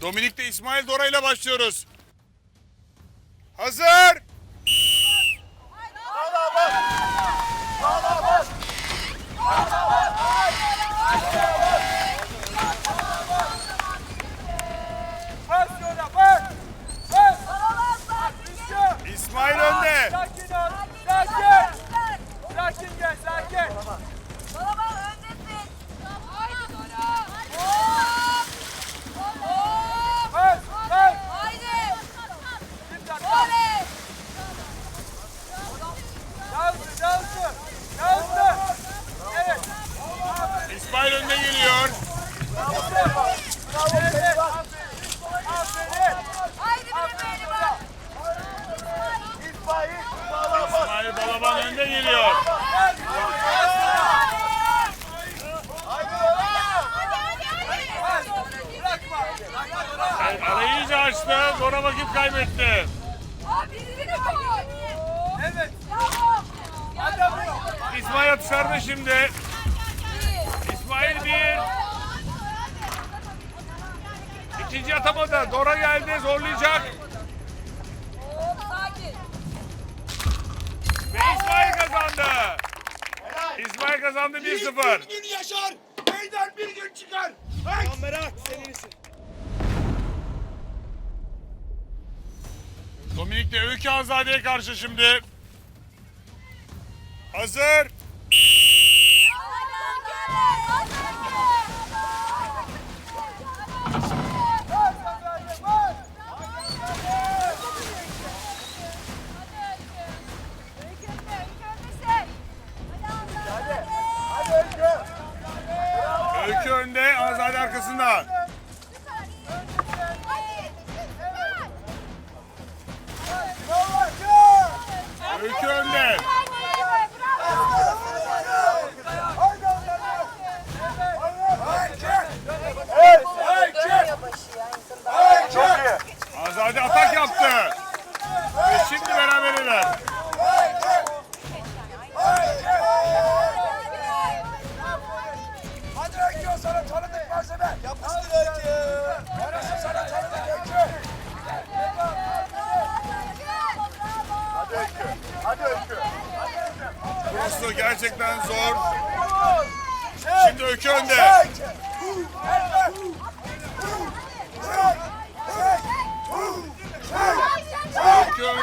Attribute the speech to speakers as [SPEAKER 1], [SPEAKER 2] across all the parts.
[SPEAKER 1] Dominik'te İsmail Dora ile başlıyoruz. Hazır. İsmail önde.
[SPEAKER 2] Sakin ol. Sakin. Sakin gel sakin. Bas. Bas. Bir dakika. Yazdı yazdı. Yazdı. Evet.
[SPEAKER 1] İsmail önde geliyor.
[SPEAKER 2] Evet. Aferin. Aferin.
[SPEAKER 1] İsmail Balaban önde geliyor.
[SPEAKER 2] Bırakma.
[SPEAKER 1] Arayı iyice açtı. Dora vakit kaybetti.
[SPEAKER 2] Evet. Adam yok.
[SPEAKER 1] Atışlarda şimdi. İsmail bir. İkinci atamadı. Dora geldi. Zorlayacak. Ve İsmail kazandı. İsmail kazandı 1-0.
[SPEAKER 3] Bir gün yaşar, meydan bir gün çıkar. Hey!
[SPEAKER 2] Merak senin için.
[SPEAKER 1] Dominik de Öykü Azade'ye karşı şimdi. Hazır. Beep.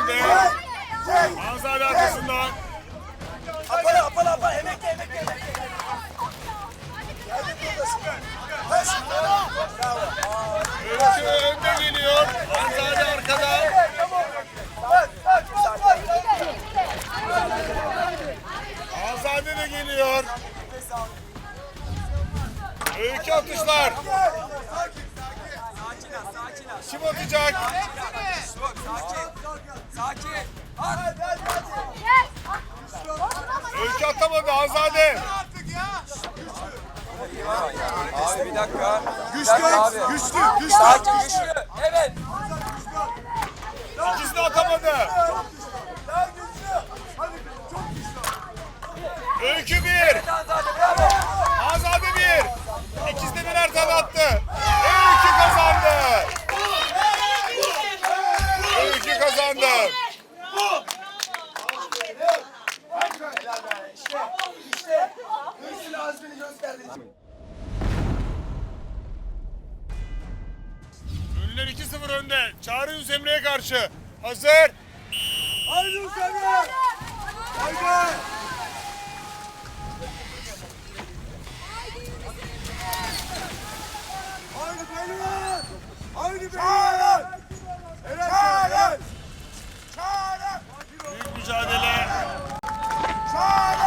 [SPEAKER 1] Önde. Azade arkasında.
[SPEAKER 3] Apala, apala, apala. Emekle, emekle, emekle. Pes. Bravo.
[SPEAKER 1] Öykü önde geliyor. Arkada.
[SPEAKER 3] Bak, bak, bak.
[SPEAKER 1] Azade de geliyor. Öykü atışlar. Kim atacak? Öykü atamadı Azade.
[SPEAKER 4] Abi bir dakika.
[SPEAKER 3] Güçlü, güçlü, güçlü.
[SPEAKER 4] Sakin güçlü. Evet.
[SPEAKER 1] İkisi de atamadı.
[SPEAKER 3] Daha güçlü. Hadi, çok güçlü.
[SPEAKER 1] Öykü bir.
[SPEAKER 4] Azade
[SPEAKER 1] bir. İkisi de birer tane attı. Öykü kazandı. Öykü kazandı.
[SPEAKER 3] İşte, işte. Hırsın azmini gösterdiniz.
[SPEAKER 1] Ünlüler 2-0 önde. Çağrı Yunus Emre'ye karşı. Hazır.
[SPEAKER 3] Haydi Hüseyin. Haydi. Haydi beyler. Haydi beyler. Çağırın. Çağırın.
[SPEAKER 1] Büyük mücadele.
[SPEAKER 3] Çağırın.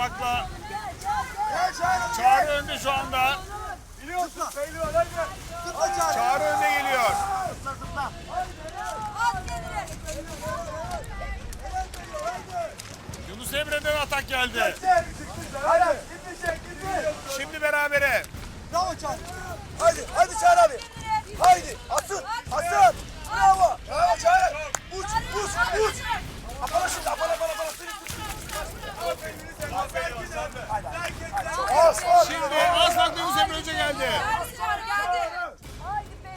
[SPEAKER 3] Gel çağırın.
[SPEAKER 1] Çağrı önde şu anda.
[SPEAKER 3] Biliyorsun. Pehlivan hadi. Hadi çağırın.
[SPEAKER 1] Çağrı önde geliyor.
[SPEAKER 3] Zıpla zıpla.
[SPEAKER 1] Yunus Emre'den atak geldi.
[SPEAKER 3] Hadi.
[SPEAKER 1] Şimdi berabere.
[SPEAKER 3] Bravo Çağrı. Haydi, haydi Çağrı abi. Haydi, atın, atın. Bravo. Bravo Çağrı. Uç, uç, uç. Şimdi Aslan Deniz Emre Hoca geldi.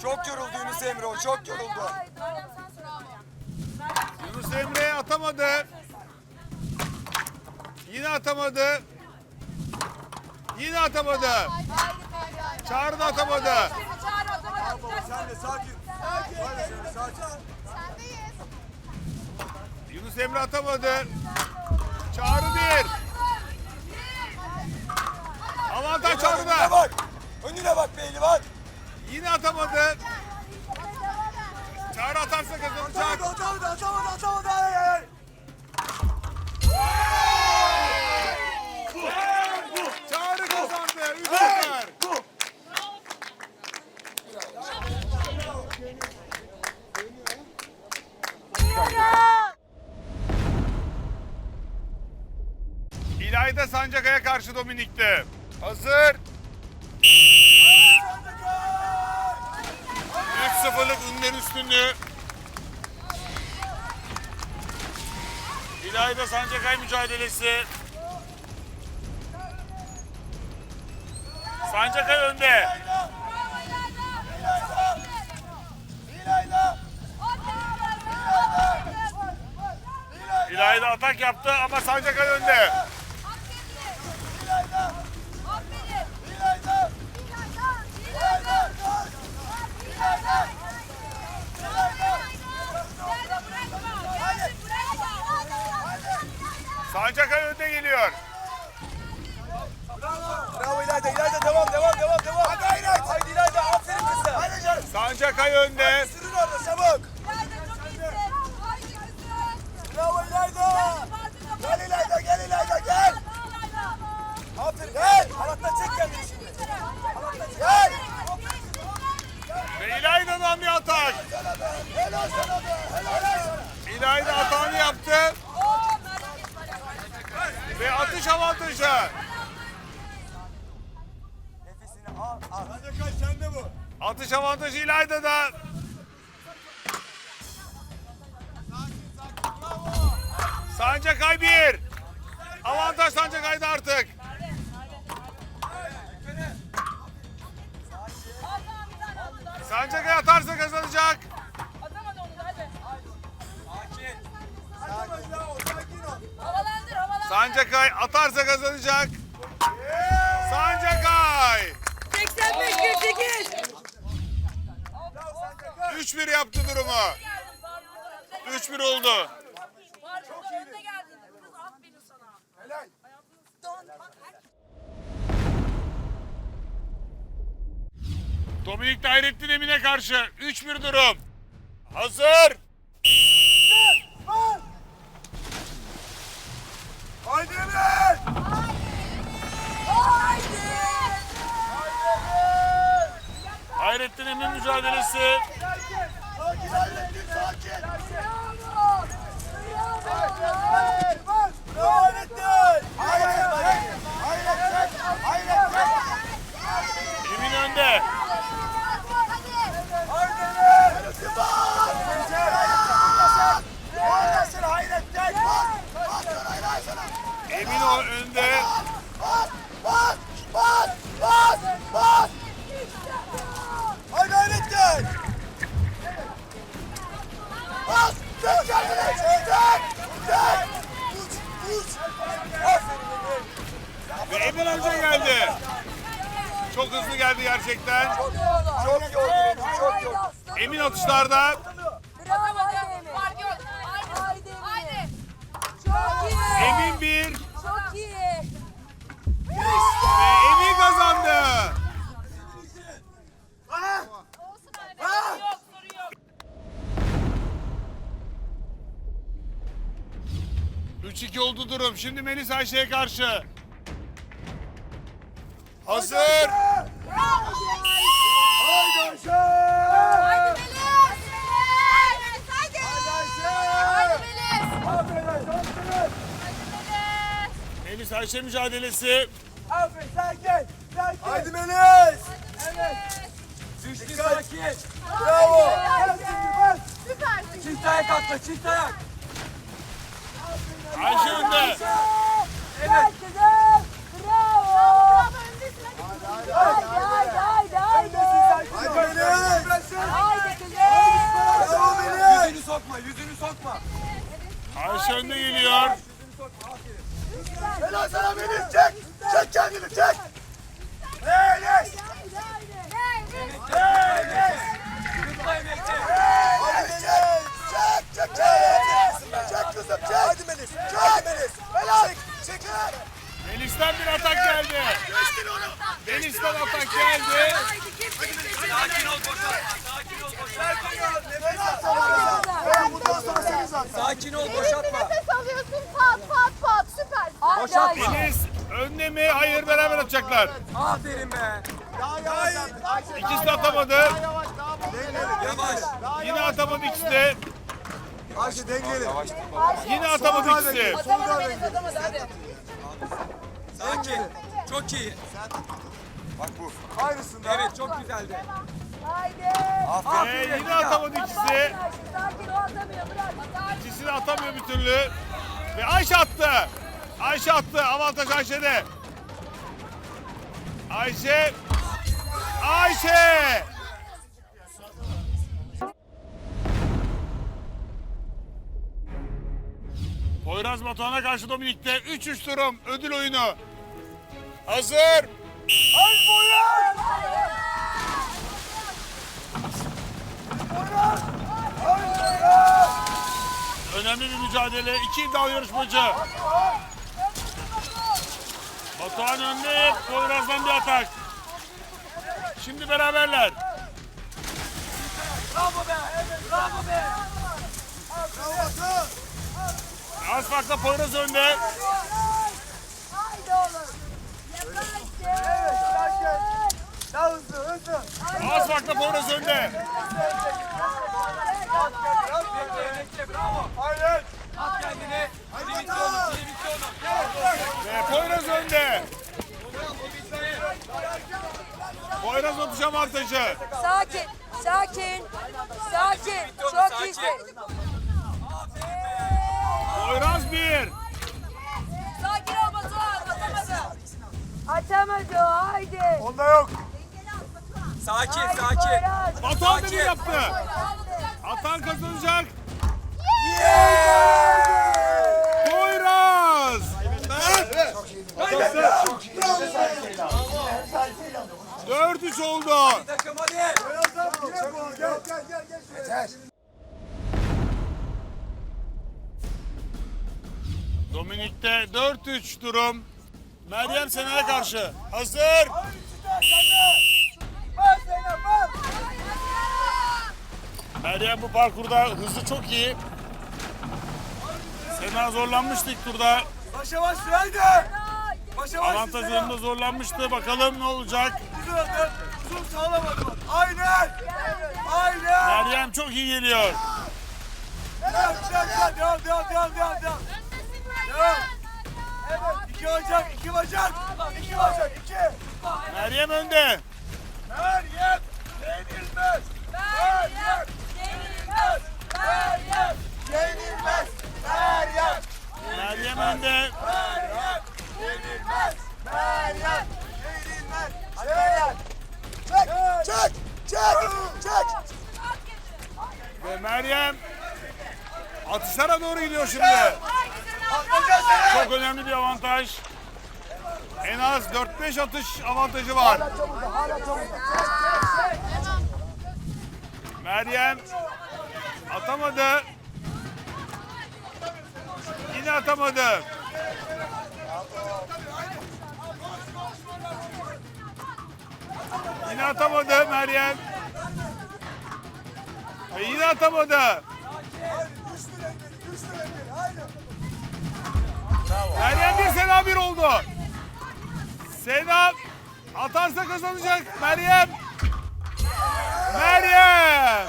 [SPEAKER 1] Çok yoruldu Yunus Emre o çok yoruldu. Yunus Emre atamadı. Yine atamadı. Yine atamadı. Çağrı da atamadı.
[SPEAKER 3] Sen de sakin.
[SPEAKER 1] Yunus Emre atamadı. Çağrı bir. Avantaj
[SPEAKER 3] Önüne
[SPEAKER 1] Çağrı'da.
[SPEAKER 3] bak. Önüne bak Pehlivan.
[SPEAKER 1] Yine atamadı. Çağrı atarsa kazanacak.
[SPEAKER 3] Atamadı atamadı atamadı atamadı. Ay, ay, ay.
[SPEAKER 1] Çağrı kazandı. Üç sefer. İlayda Sancakaya karşı Dominik'te. Hazır. 3-0'lık ünlülerin üstünlüğü. İlayda Sancakay mücadelesi. Sancakay önde.
[SPEAKER 3] İlayda.
[SPEAKER 1] Atak yaptı ama Sancakay önde. Sancakay önde geliyor.
[SPEAKER 3] Bravo İlayda. İlayda devam devam devam devam. Hadi Hayret. Haydi İlayda. Aferin kızım. Hadi canım.
[SPEAKER 1] Sancakay önde.
[SPEAKER 3] Sürün orada çabuk. Bravo İlayda. Gel İlayda gel İlayda gel. Aferin. Gel. Halattan çek kendini şimdi. Halattan çek. Gel.
[SPEAKER 1] Ve İlayda'dan bir atak.
[SPEAKER 3] Helal sana be. Helal sana.
[SPEAKER 1] İlayda atağını yaptı. Atış avantajı.
[SPEAKER 3] Nefesini al. al. Hadi kaç sen de bu.
[SPEAKER 1] Atış avantajı İlayda'da. Sancakay bir. Avantaj Sancakay'da artık. Sancakay atarsa kazanacak.
[SPEAKER 2] Atamadı onu hadi.
[SPEAKER 3] Sakin. Sakin.
[SPEAKER 1] Sancakay atarsa kazanacak. Sancakay.
[SPEAKER 2] 85 48.
[SPEAKER 1] 3-1 yaptı durumu. 3-1 oldu.
[SPEAKER 2] Sana.
[SPEAKER 3] Helal.
[SPEAKER 1] Dominik Hayrettin Emin'e karşı 3-1 durum. Hazır. Hayrettin Emin mücadelesi.
[SPEAKER 3] Sakin Hayrettin sakin. Bravo Hayrettin. Hayrettin. Hayrettin. Hayrettin.
[SPEAKER 1] Emin önde.
[SPEAKER 3] Hayrettin bas. Oradasın Hayrettin. Bas. Bas sana sana.
[SPEAKER 1] Emin o önde.
[SPEAKER 3] Bas. Bas. Bas. Bas. Bas. Haydi Hayrettin. Bas. Dön kendine. Dön. Dön. Uç. Uç. Aferin Emre.
[SPEAKER 1] Ve Emin önce geldi. Çok hızlı geldi gerçekten.
[SPEAKER 3] Çok iyi oldu Emre. Çok iyi oldu.
[SPEAKER 1] Emin atışlarda.
[SPEAKER 2] Bravo Haydi. Yok. Haydi. Haydi. Çok iyi.
[SPEAKER 1] Emin bir.
[SPEAKER 2] Çok iyi.
[SPEAKER 1] Ve Emin kazandı.
[SPEAKER 2] Olsun abi. Sorun yok sorun yok.
[SPEAKER 1] 3-2 oldu durum. Şimdi Melis Ayşe'ye karşı. Hazır.
[SPEAKER 3] Haydi Ayşe.
[SPEAKER 2] Haydi
[SPEAKER 1] serçe mücadelesi.
[SPEAKER 3] Aferin sakin. Sakin. Haydi Melis. Evet. Düştü Dikkat. sakin. Bravo.
[SPEAKER 2] Süpersin.
[SPEAKER 3] Çift ayak atla çift ayak.
[SPEAKER 1] Ayşe önde.
[SPEAKER 3] Evet.
[SPEAKER 2] Bravo. Haydi haydi
[SPEAKER 3] haydi. Haydi haydi haydi. Haydi Melis.
[SPEAKER 2] Haydi kızım. Bravo Melis. Yüzünü sokma yüzünü sokma.
[SPEAKER 1] Ayşe önde geliyor.
[SPEAKER 3] Helal sana Melis çek. Çek kendini çek. Melis. Melis.
[SPEAKER 4] Tutmayın Mehmet'i.
[SPEAKER 3] Hadi çek. Çek çek çek. Çek kızım çek. Hadi Melis. Çek Melis. Helal. Çek. Çek.
[SPEAKER 1] Melis'ten bir atak geldi.
[SPEAKER 3] Geçtin onu.
[SPEAKER 1] Melis'ten atak geldi.
[SPEAKER 4] Sakin ol boşaltma. Sakin ol boşaltma.
[SPEAKER 3] Nefes al. Ben bundan sonra seni zaten.
[SPEAKER 4] Sakin ol boşaltma.
[SPEAKER 2] Nefes alıyorsun pat pat pat süper. Hadi Ayşe.
[SPEAKER 1] Melis önde mi? Hayır beraber atacaklar.
[SPEAKER 4] Aferin be.
[SPEAKER 3] Daha yavaş. Ayşe,
[SPEAKER 1] İkisi de atamadı.
[SPEAKER 3] Yavaş. Daha dengeli.
[SPEAKER 4] Yavaş.
[SPEAKER 1] Yine atamadı ikisi de.
[SPEAKER 3] Ayşe dengeli.
[SPEAKER 1] Yine atamadı ikisi.
[SPEAKER 2] Atamadı Melis atamadı hadi.
[SPEAKER 4] Sakin. Çok iyi.
[SPEAKER 3] Aynısında.
[SPEAKER 4] Evet çok güzeldi.
[SPEAKER 2] Haydi.
[SPEAKER 1] Ee, yine atamadı ikisi.
[SPEAKER 2] Sakin o atamıyor bırak.
[SPEAKER 1] İkisi de atamıyor bir türlü. Ve Ayşe attı. Ayşe attı. Avantaj Ayşe'de. Ayşe. Ayşe. Poyraz Batuhan'a karşı Dominik'te 3-3 durum. Ödül oyunu. Hazır. Önemli bir mücadele. İki iddialı yarışmacı. Batuhan önde. Poyraz'dan bir atak. Şimdi beraberler.
[SPEAKER 4] Bravo be. Evet bravo be.
[SPEAKER 1] Az farkla Poyraz önde.
[SPEAKER 2] Haydi oğlum.
[SPEAKER 3] Daha hızlı hızlı.
[SPEAKER 1] Az farkla Poyraz önde. Avantajı avantajı.
[SPEAKER 2] Sakin, sakin, sakin. Çok iyisin.
[SPEAKER 1] Poyraz bir.
[SPEAKER 2] Sakin ol Batuhan, atamadı. Atamadı, haydi.
[SPEAKER 3] Onda yok.
[SPEAKER 4] Sakin,
[SPEAKER 2] haydi
[SPEAKER 4] sakin.
[SPEAKER 2] Poyraz.
[SPEAKER 1] Batuhan
[SPEAKER 4] dediği
[SPEAKER 1] yaptı. Atan kazanacak. Yeah! Poyraz! Kaybetmez. Kaybetmez. Çok iyi. 400 oldu.
[SPEAKER 4] Hadi takım hadi.
[SPEAKER 3] Gel gel gel gel. Yeter.
[SPEAKER 1] Dominik'te 4-3 durum. Meryem Sena'ya karşı. Hazır. Meryem bu parkurda hızı çok iyi. Sena zorlanmıştı ilk turda.
[SPEAKER 3] Başa baş Sürel'de. Başa baş
[SPEAKER 1] Avantajlarında zorlanmıştı. Bakalım ne olacak.
[SPEAKER 3] Atın. Uzun sağlam atın. Aynen. Aynen.
[SPEAKER 1] Meryem çok iyi geliyor.
[SPEAKER 3] Devam devam devam devam devam devam devam. Devam. Evet iki bacak iki bacak. İki bacak iki.
[SPEAKER 1] Meryem önde.
[SPEAKER 3] Meryem. Yenilmez. Meryem. Yenilmez. Meryem. Yenilmez. Meryem.
[SPEAKER 1] Meryem önde.
[SPEAKER 3] Meryem. Yenilmez. Meryem. Çek. Çek. Çek. Çek.
[SPEAKER 1] Ve Meryem atışlara doğru gidiyor şimdi. Çok önemli bir avantaj. En az 4-5 atış avantajı var. Meryem atamadı. Yine atamadı. Yine atamadı Meryem. Ve yine atamadı. Meryem bir Sena bir oldu. Sena atarsa kazanacak. Meryem. Meryem.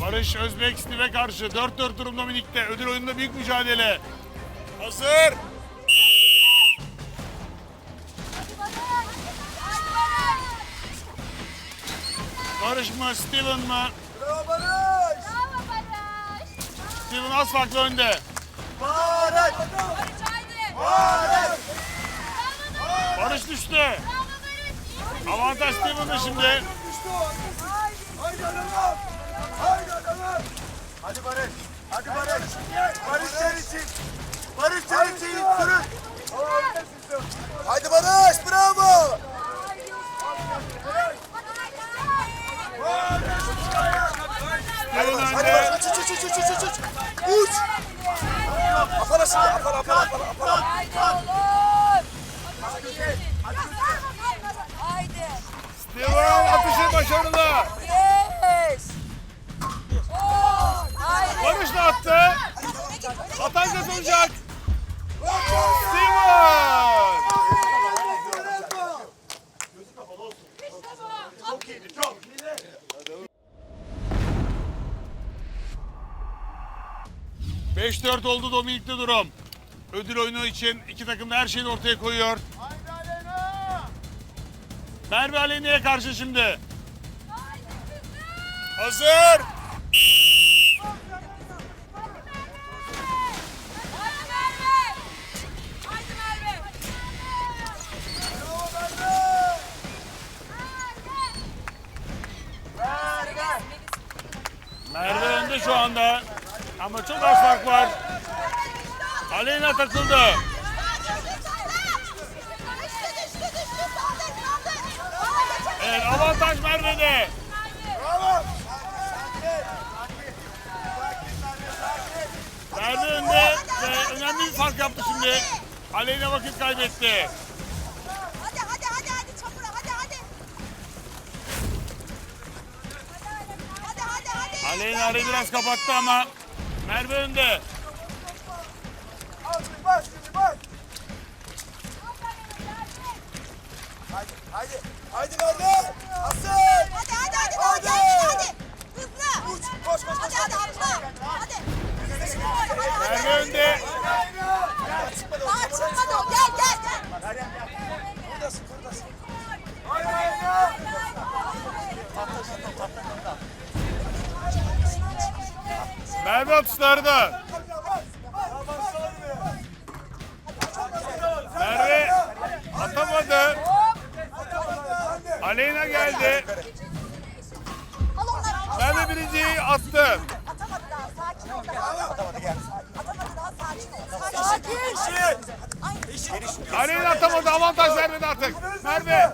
[SPEAKER 1] Barış Özbek Steve'e karşı 4-4 durum Dominik'te. Ödül oyununda büyük mücadele. Hazır. Barış mı Steven mı?
[SPEAKER 3] Bravo Barış.
[SPEAKER 1] Steven az farklı önde.
[SPEAKER 3] Barış. Barış.
[SPEAKER 1] Barış düştü. Avantaj Steven'da şimdi.
[SPEAKER 3] Düştü o. Haydi hanımlar. Haydi adamım. Hadi Barış. Hadi Barış. Barış sen için. Barış sen için. Sürün. Haydi Barış. Bravo.
[SPEAKER 1] Yolun
[SPEAKER 3] Hadi
[SPEAKER 1] önde.
[SPEAKER 3] Barış. Uç uç uç uç uç. Apala şimdi. Apala apala apala apala.
[SPEAKER 2] Haydi oğlum. Haydi.
[SPEAKER 1] Steven atışı başarılı.
[SPEAKER 2] Yes. Oh, haydi.
[SPEAKER 1] Barış da attı. Atan kazanacak. Steven.
[SPEAKER 3] Çok iyiydi çok.
[SPEAKER 1] Beş 4 oldu Dominik'te durum. Ödül oyunu için iki takım da her şeyini ortaya koyuyor. Merve Aleyne'ye karşı şimdi. Hazır.
[SPEAKER 2] Haydi Merve. Haydi Merve.
[SPEAKER 1] Merve önde şu anda. Ama çok az fark var. Aleyna takıldı. Evet avantaj Merve'de.
[SPEAKER 3] Bravo.
[SPEAKER 1] Merve önde ve önemli bir fark yaptı şimdi. Aleyna vakit kaybetti.
[SPEAKER 5] Hadi hadi hadi hadi çamura hadi hadi. Hadi hadi hadi.
[SPEAKER 1] Aleyna arayı biraz kapattı ama Merve önde. Aleyna
[SPEAKER 5] atamadı.
[SPEAKER 1] Avantaj Merve'de artık. Merve.